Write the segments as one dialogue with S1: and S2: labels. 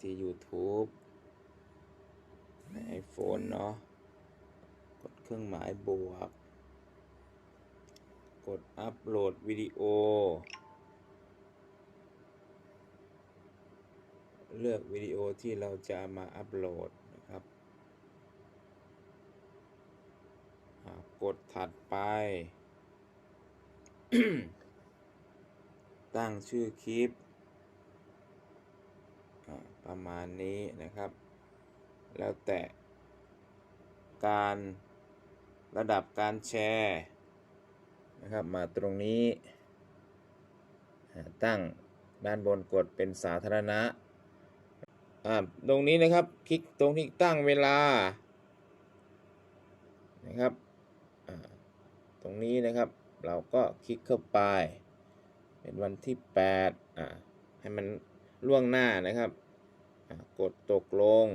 S1: ที่ YouTube ใน iPhone เนาะ กดเครื่องหมายบวก กดอัปโหลดวิดีโอ เลือกวิดีโอที่เราจะมาอัปโหลดนะครับ กดถัดไป ตั้งชื่อคลิป ประมาณนี้นะครับ แล้วแต่การระดับการแชร์นะครับ มาตรงนี้ ตั้งด้านบนกดเป็นสาธารณะอ่าตรงนี้นะครับ คลิกตรงที่ตั้งเวลานะครับตรงนี้นะครับเราก็คลิกเข้าไป เป็นวันที่8อ่าให้มัน ล่วงหน้านะครับกดตกลง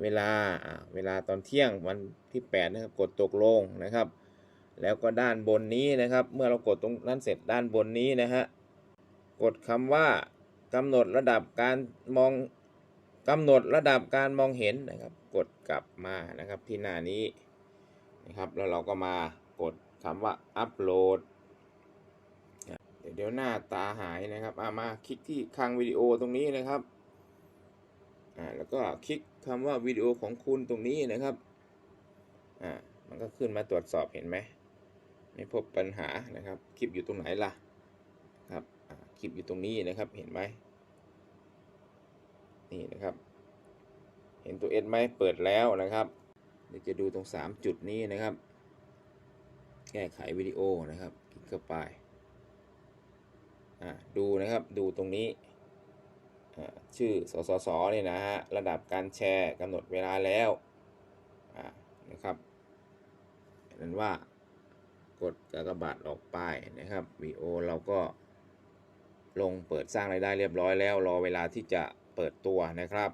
S1: เวลาเวลาตอนเที่ยงวันที่8นะครับกดตกลงนะครับ แล้วก็ด้านบนนี้นะครับ เมื่อเรากดตรงนั้นเสร็จด้านบนนี้นะฮะกดคำว่ากำหนดระดับการมองกำหนดระดับการมองเห็นนะครับ กดกลับมานะครับที่หน้านี้นะครับแล้วเราก็มากดคำว่าอัปโหลด ดี๋ยวเดี๋ยวหน้าตาหายนะครับอามาคลิกที่คลังวิดีโอตรงนี้นะครับอ่าแล้วก็คลิกคำว่าวิดีโอของคุณตรงนี้นะครับอ่ามันก็ขึ้นมาตรวจสอบเห็นไหมไม่พบปัญหานะครับ คลิปอยู่ตรงไหนล่ะครับคลิปอยู่ตรงนี้นะครับเห็นไหมนี่นะครับ เห็นตัวเอสไหมเปิดแล้วนะครับเดี๋ยวจะดูตรง 3 จุดนี้นะครับ แก้ไขวิดีโอนะครับ คลิกเข้าไป ดูนะครับดูตรงนี้ชื่อสสสเนี่ยนะฮะระดับการแชร์กำหนดเวลาแล้วนะครับนั้นว่ากดกากบาทออกไปนะครับวีโอเราก็ลงเปิดสร้างรายได้เรียบร้อยแล้ว รอเวลาที่จะเปิดตัวนะครับ